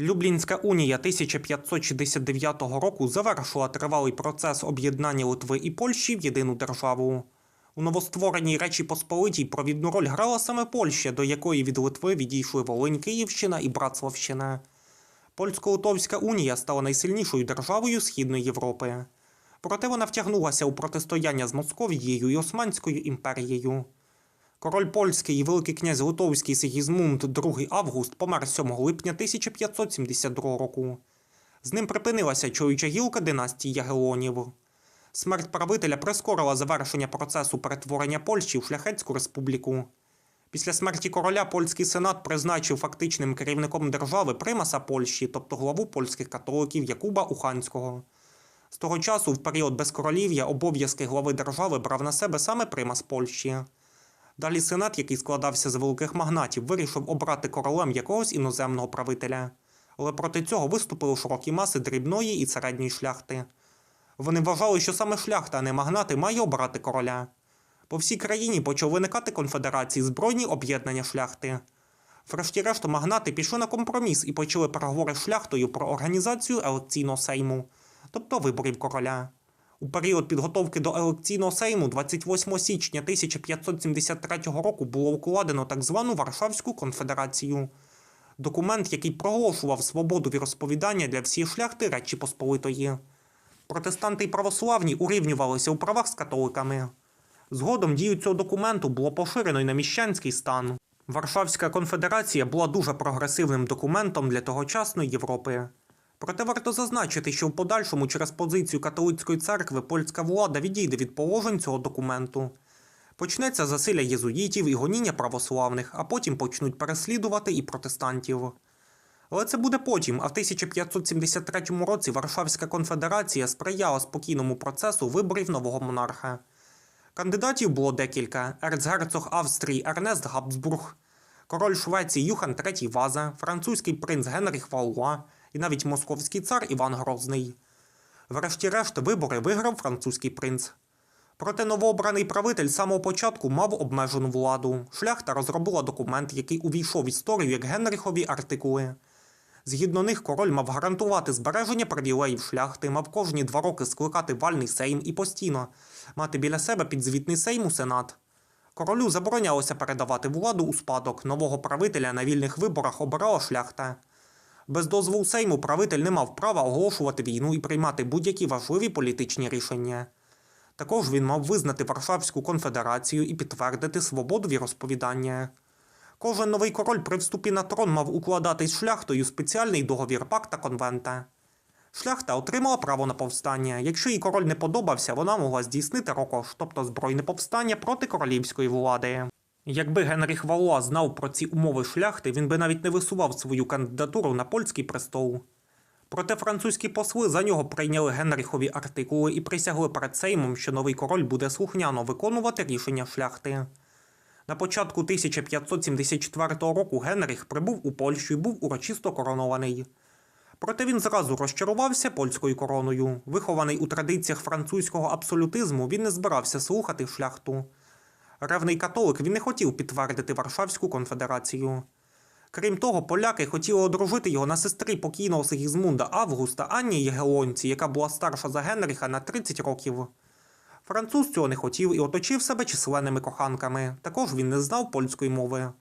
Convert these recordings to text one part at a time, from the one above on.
Люблінська унія 1569 року завершила тривалий процес об'єднання Литви і Польщі в єдину державу. У новоствореній Речі Посполитій провідну роль грала саме Польща, до якої від Литви відійшли Волинь, Київщина і Братславщина. Польсько-Литовська унія стала найсильнішою державою Східної Європи. Проте вона втягнулася у протистояння з Московією і Османською імперією. Король польський і великий князь Литовський Сигізмунд II Август помер 7 липня 1572 року. З ним припинилася чоловіча гілка династії Ягелонів. Смерть правителя прискорила завершення процесу перетворення Польщі в шляхетську республіку. Після смерті короля польський сенат призначив фактичним керівником держави примаса Польщі, тобто главу польських католиків Якуба Уханського. З того часу, в період безкоролів'я, обов'язки глави держави брав на себе саме примас Польщі. Далі сенат, який складався з великих магнатів, вирішив обрати королем якогось іноземного правителя. Але проти цього виступили широкі маси дрібної і середньої шляхти. Вони вважали, що саме шляхта, а не магнати, має обрати короля. По всій країні почали виникати конфедерації збройні об'єднання шляхти. Врешті-решт магнати пішли на компроміс і почали переговори з шляхтою про організацію елекційного сейму, тобто виборів короля. У період підготовки до елекційного сейму 28 січня 1573 року було укладено так звану Варшавську конфедерацію. Документ, який проголошував свободу віросповідання для всієї шляхти Речі Посполитої. Протестанти й православні урівнювалися у правах з католиками. Згодом дію цього документу було поширено й на міщанський стан. Варшавська конфедерація була дуже прогресивним документом для тогочасної Європи. Проте варто зазначити, що в подальшому через позицію католицької церкви польська влада відійде від положень цього документу. Почнеться засилля єзуїтів і гоніння православних, а потім почнуть переслідувати і протестантів. Але це буде потім, а в 1573 році Варшавська конфедерація сприяла спокійному процесу виборів нового монарха. Кандидатів було декілька: ерцгерцог Австрії Ернест Габсбург, король Швеції Юхан III Ваза, французький принц Генріх Валуа і навіть московський цар Іван Грозний. Врешті-решт вибори виграв французький принц. Проте новообраний правитель з самого початку мав обмежену владу. Шляхта розробила документ, який увійшов в історію як Генрихові артикули. Згідно них, король мав гарантувати збереження привілеїв шляхти, мав кожні два роки скликати вальний сейм і постійно мати біля себе підзвітний сейм у сенат. Королю заборонялося передавати владу у спадок нового правителя на вільних виборах обирала шляхта. Без дозволу сейму правитель не мав права оголошувати війну і приймати будь-які важливі політичні рішення. Також він мав визнати Варшавську конфедерацію і підтвердити свободу віросповідання. Кожен новий король при вступі на трон мав укладати з шляхтою спеціальний договір пакта конвента. Шляхта отримала право на повстання. Якщо їй король не подобався, вона могла здійснити рокош, тобто збройне повстання проти королівської влади. Якби Генріх Валуа знав про ці умови шляхти, він би навіть не висував свою кандидатуру на польський престол. Проте французькі посли за нього прийняли Генріхові артикули і присягли перед Сеймом, що новий король буде слухняно виконувати рішення шляхти. На початку 1574 року Генріх прибув у Польщу і був урочисто коронований. Проте він зразу розчарувався польською короною. Вихований у традиціях французького абсолютизму, він не збирався слухати шляхту. Ревний католик він не хотів підтвердити Варшавську конфедерацію. Крім того, поляки хотіли одружити його на сестрі покійного Сигізмунда Августа Анні Єгелонці, яка була старша за Генріха на 30 років. Француз цього не хотів і оточив себе численними коханками. Також він не знав польської мови.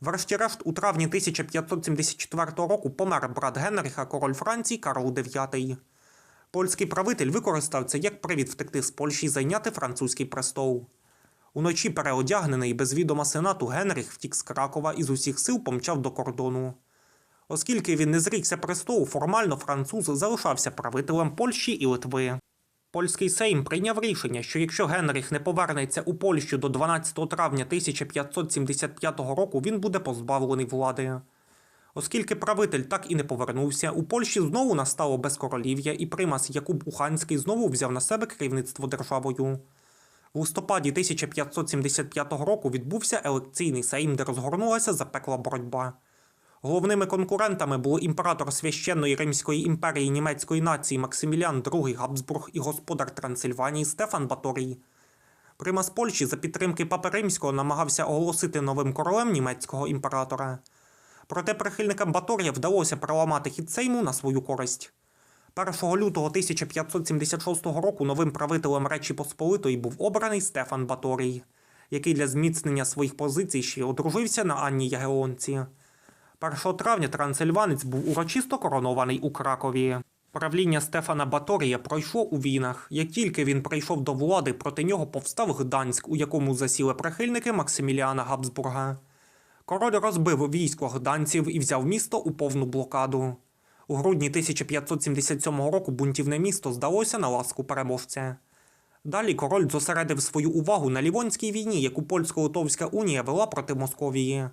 Врешті-решт, у травні 1574 року помер брат Генріха, король Франції Карл IX. Польський правитель використав це як привід втекти з Польщі і зайняти французький престол. Уночі переодягнений без відома сенату Генріх втік з Кракова і з усіх сил помчав до кордону. Оскільки він не зрікся престолу, формально француз залишався правителем Польщі і Литви. Польський Сейм прийняв рішення, що якщо Генріх не повернеться у Польщу до 12 травня 1575 року, він буде позбавлений влади. Оскільки правитель так і не повернувся, у Польщі знову настало безкоролів'я, і примас Якуб Уханський знову взяв на себе керівництво державою. В листопаді 1575 року відбувся елекційний сейм, де розгорнулася запекла боротьба. Головними конкурентами були імператор священної Римської імперії німецької нації Максиміліан II Габсбург і господар Трансильванії Стефан Баторій. Примас Польщі за підтримки Папи Римського намагався оголосити новим королем німецького імператора. Проте прихильникам Баторія вдалося переламати хід Сейму на свою користь. 1 лютого 1576 року новим правителем Речі Посполитої був обраний Стефан Баторій, який для зміцнення своїх позицій ще одружився на Анні Ягелонці. 1 травня трансильванець був урочисто коронований у Кракові. Правління Стефана Баторія пройшло у війнах. Як тільки він прийшов до влади, проти нього повстав Гданськ, у якому засіли прихильники Максиміліана Габсбурга. Король розбив військо гданців і взяв місто у повну блокаду. У грудні 1577 року бунтівне місто здалося на ласку переможця. Далі король зосередив свою увагу на Лівонській війні, яку Польсько-Литовська унія вела проти Московії.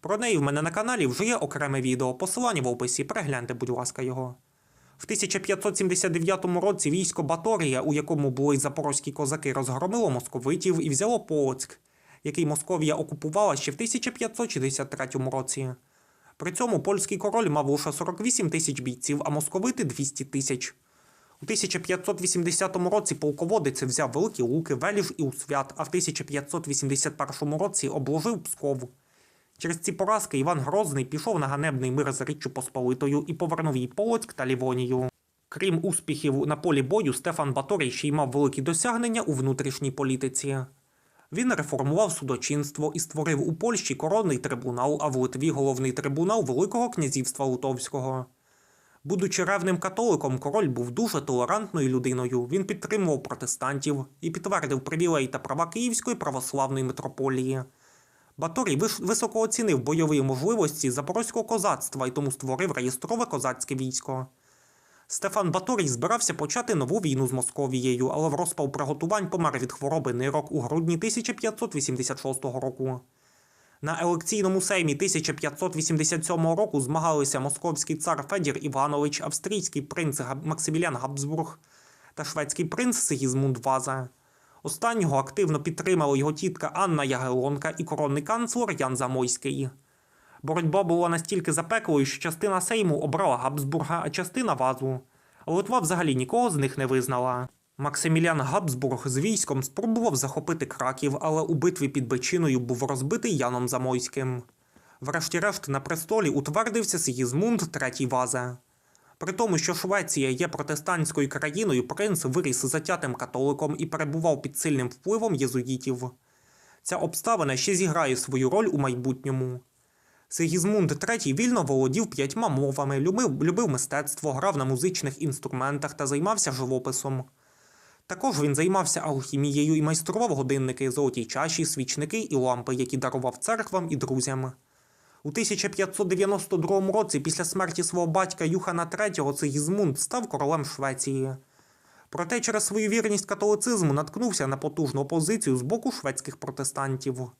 Про неї в мене на каналі вже є окреме відео, посилання в описі, перегляньте, будь ласка, його. В 1579 році військо Баторія, у якому були запорозькі козаки, розгромило московитів і взяло Полоцьк, який Московія окупувала ще в 1563 році. При цьому польський король мав лише 48 тисяч бійців, а московити 200 тисяч. У 1580 році полководець взяв Великі Луки, Веліж і Усвят, а в 1581 році обложив Псков. Через ці поразки Іван Грозний пішов на ганебний мир з Річчю Посполитою і повернув їй Полоцьк та Лівонію. Крім успіхів на полі бою, Стефан Баторій ще й мав великі досягнення у внутрішній політиці. Він реформував судочинство і створив у Польщі коронний трибунал, а в Литві головний трибунал Великого князівства Литовського. Будучи ревним католиком, король був дуже толерантною людиною. Він підтримував протестантів і підтвердив привілеї та права Київської православної митрополії. Баторій високо оцінив бойові можливості запорозького козацтва і тому створив реєстрове козацьке військо. Стефан Баторій збирався почати нову війну з Московією, але в розпал приготувань помер від хвороби нирок у грудні 1586 року. На елекційному сеймі 1587 року змагалися московський цар Федір Іванович, австрійський принц Максимілян Габсбург та шведський принц Сигізмунд Ваза. Останнього активно підтримали його тітка Анна Ягелонка і коронний канцлер Ян Замойський. Боротьба була настільки запеклою, що частина Сейму обрала Габсбурга, а частина Вазу. Литва взагалі нікого з них не визнала. Максимілян Габсбург з військом спробував захопити Краків, але у битві під Бечиною був розбитий Яном Замойським. Врешті-решт на престолі утвердився Сігізмунд III Ваза. При тому, що Швеція є протестантською країною, принц виріс затятим католиком і перебував під сильним впливом єзуїтів. Ця обставина ще зіграє свою роль у майбутньому. Сигізмунд III вільно володів п'ятьма мовами, любив, любив мистецтво, грав на музичних інструментах та займався живописом. Також він займався алхімією і майстрував годинники, золоті чаші, свічники і лампи, які дарував церквам і друзям. У 1592 році, після смерті свого батька Юхана III, Сигізмунд став королем Швеції. Проте через свою вірність католицизму наткнувся на потужну опозицію з боку шведських протестантів.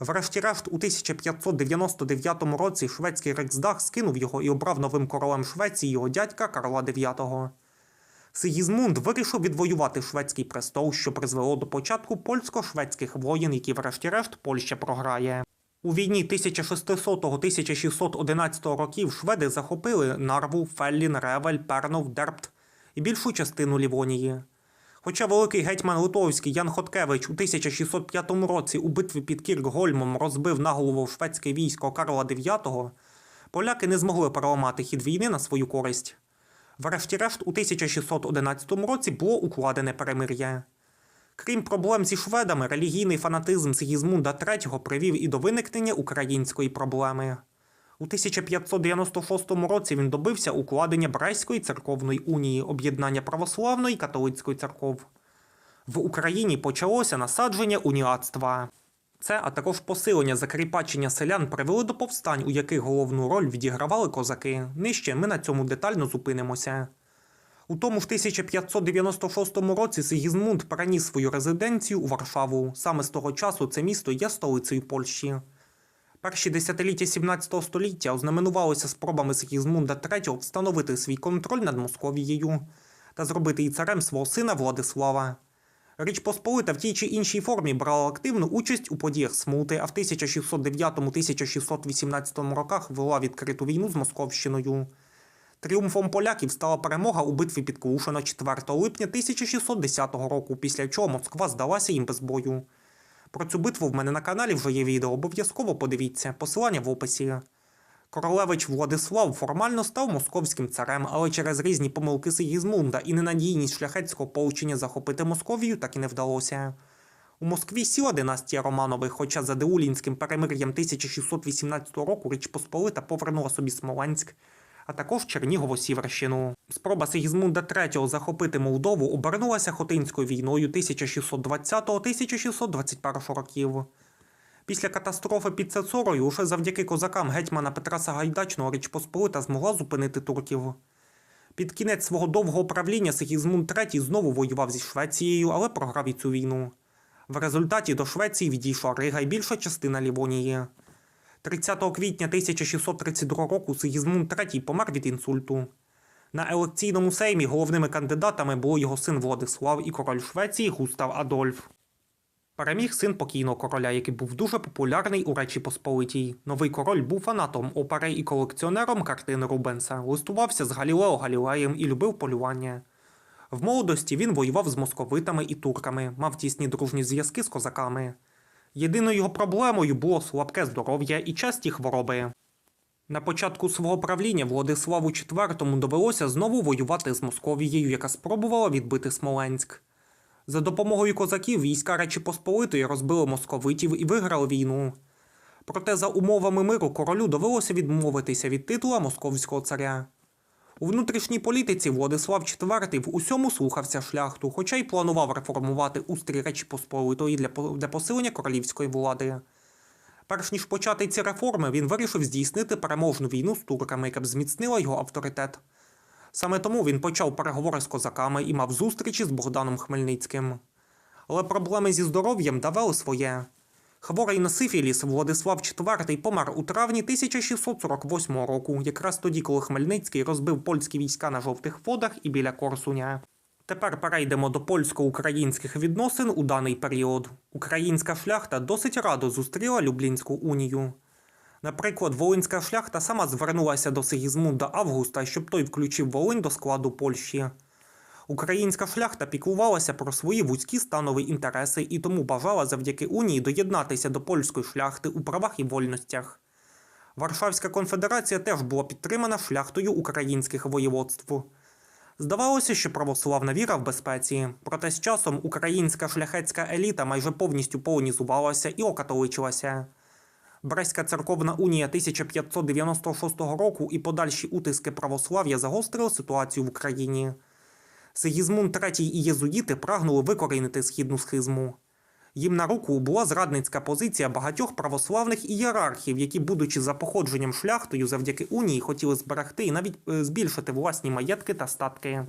Врешті-решт, у 1599 році шведський Рейхсдаг скинув його і обрав новим королем Швеції його дядька Карла IX. Сигізмунд вирішив відвоювати шведський престол, що призвело до початку польсько-шведських воєн, які врешті-решт Польща програє. У війні 1600-1611 років шведи захопили Нарву, Феллін, Ревель, Пернов, Дерпт і більшу частину Лівонії. Хоча великий гетьман Литовський Ян Хоткевич у 1605 році у битві під Кіркгольмом розбив на голову шведське військо Карла IX, поляки не змогли переламати хід війни на свою користь. Врешті-решт, у 1611 році було укладене перемир'я. Крім проблем зі шведами, релігійний фанатизм Сигізмунда III привів і до виникнення української проблеми. У 1596 році він добився укладення Брайської церковної унії, об'єднання православної католицької церков. В Україні почалося насадження уніатства. Це, а також посилення закріпачення селян привели до повстань, у яких головну роль відігравали козаки. Нижче ми на цьому детально зупинимося. У тому ж 1596 році Сигізмунд переніс свою резиденцію у Варшаву. Саме з того часу це місто є столицею Польщі. Перші десятиліття 17 століття ознаменувалися спробами Сигізмунда III встановити свій контроль над Московією та зробити і царем свого сина Владислава. Річ Посполита в тій чи іншій формі брала активну участь у подіях Смути, а в 1609-1618 роках вела відкриту війну з Московщиною. Тріумфом поляків стала перемога у битві під Клушино 4 липня 1610 року, після чого Москва здалася їм без бою. Про цю битву в мене на каналі вже є відео, обов'язково подивіться, посилання в описі. Королевич Владислав формально став московським царем, але через різні помилки Сигізмунда і ненадійність шляхетського получення захопити Московію так і не вдалося. У Москві сіла династія Романових, хоча за Деулінським перемир'ям 1618 року Річ Посполита повернула собі Смоленськ, а також Чернігово-Сіверщину. Спроба Сигізмунда III захопити Молдову обернулася Хотинською війною 1620-1621 років. Після катастрофи під Цецорою лише завдяки козакам гетьмана Петра Сагайдачного Річ Посполита змогла зупинити турків. Під кінець свого довгого правління Сигізмунд III знову воював зі Швецією, але програв і цю війну. В результаті до Швеції відійшла Рига і більша частина Лівонії. 30 квітня 1632 року Сигізмунд III помер від інсульту. На елекційному сеймі головними кандидатами були його син Владислав і король Швеції Густав Адольф. Переміг син покійного короля, який був дуже популярний у Речі Посполитій. Новий король був фанатом опери і колекціонером картин Рубенса, листувався з Галілео Галілеєм і любив полювання. В молодості він воював з московитами і турками, мав тісні дружні зв'язки з козаками. Єдиною його проблемою було слабке здоров'я і часті хвороби. На початку свого правління Владиславу IV довелося знову воювати з Московією, яка спробувала відбити Смоленськ. За допомогою козаків війська Речі Посполитої розбили московитів і виграли війну. Проте за умовами миру королю довелося відмовитися від титула московського царя. У внутрішній політиці Владислав IV в усьому слухався шляхту, хоча й планував реформувати устрій Речі Посполитої для, посилення королівської влади. Перш ніж почати ці реформи, він вирішив здійснити переможну війну з турками, яка б зміцнила його авторитет. Саме тому він почав переговори з козаками і мав зустрічі з Богданом Хмельницьким. Але проблеми зі здоров'ям давали своє. Хворий на сифіліс Владислав IV помер у травні 1648 року, якраз тоді, коли Хмельницький розбив польські війська на жовтих водах і біля Корсуня. Тепер перейдемо до польсько-українських відносин у даний період. Українська шляхта досить радо зустріла Люблінську унію. Наприклад, Волинська шляхта сама звернулася до Сигізмунда Августа, щоб той включив Волинь до складу Польщі. Українська шляхта піклувалася про свої вузькі станові інтереси і тому бажала завдяки унії доєднатися до польської шляхти у правах і вольностях. Варшавська конфедерація теж була підтримана шляхтою українських воєводств. Здавалося, що православна віра в безпеці, проте з часом українська шляхетська еліта майже повністю полонізувалася і окатоличилася. Брестська церковна унія 1596 року і подальші утиски православ'я загострили ситуацію в Україні. Сигізмунд III і єзуїти прагнули викорінити східну схизму. Їм на руку була зрадницька позиція багатьох православних ієрархів, які, будучи за походженням шляхтою завдяки унії, хотіли зберегти і навіть е, збільшити власні маєтки та статки.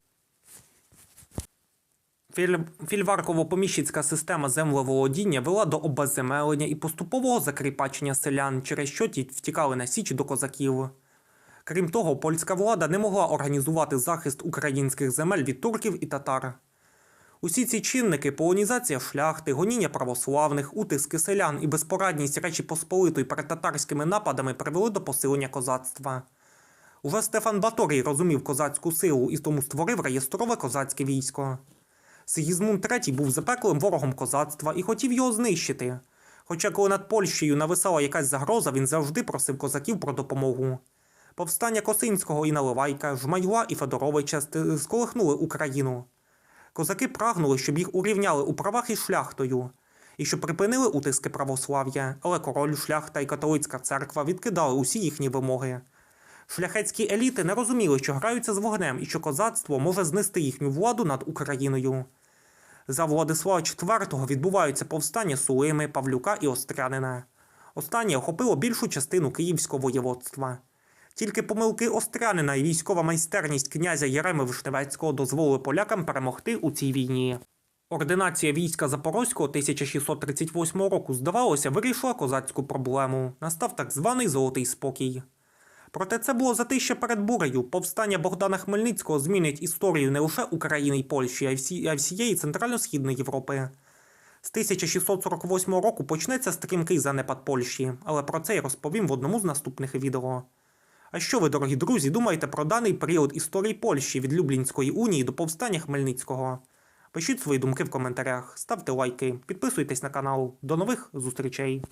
Філь... Фільварково-поміщицька система землеволодіння вела до обезземелення і поступового закріпачення селян, через що ті втікали на січ до козаків. Крім того, польська влада не могла організувати захист українських земель від турків і татар. Усі ці чинники полонізація шляхти, гоніння православних, утиски селян і безпорадність Речі Посполитої перед татарськими нападами привели до посилення козацтва. Уже Стефан Баторій розумів козацьку силу і тому створив реєстрове козацьке військо. Сигізмунд III був запеклим ворогом козацтва і хотів його знищити. Хоча, коли над Польщею нависала якась загроза, він завжди просив козаків про допомогу. Повстання Косинського і Наливайка, Жмайла і Федоровича сколихнули Україну. Козаки прагнули, щоб їх урівняли у правах із шляхтою, і щоб припинили утиски православ'я, але король, шляхта і католицька церква відкидали усі їхні вимоги. Шляхетські еліти не розуміли, що граються з вогнем і що козацтво може знести їхню владу над Україною. За Владислава IV відбуваються повстання Сулими, Павлюка і Острянина. Останнє охопило більшу частину київського воєводства. Тільки помилки Острянина і військова майстерність князя Єреми Вишневецького дозволили полякам перемогти у цій війні. Ординація війська Запорозького 1638 року, здавалося, вирішила козацьку проблему. Настав так званий золотий спокій. Проте це було затище перед бурею. Повстання Богдана Хмельницького змінить історію не лише України і Польщі, а й всі- всієї Центрально-Східної Європи. З 1648 року почнеться стрімкий занепад Польщі, але про це я розповім в одному з наступних відео. А що ви, дорогі друзі, думаєте про даний період історії Польщі від Люблінської унії до повстання Хмельницького? Пишіть свої думки в коментарях, ставте лайки, підписуйтесь на канал. До нових зустрічей!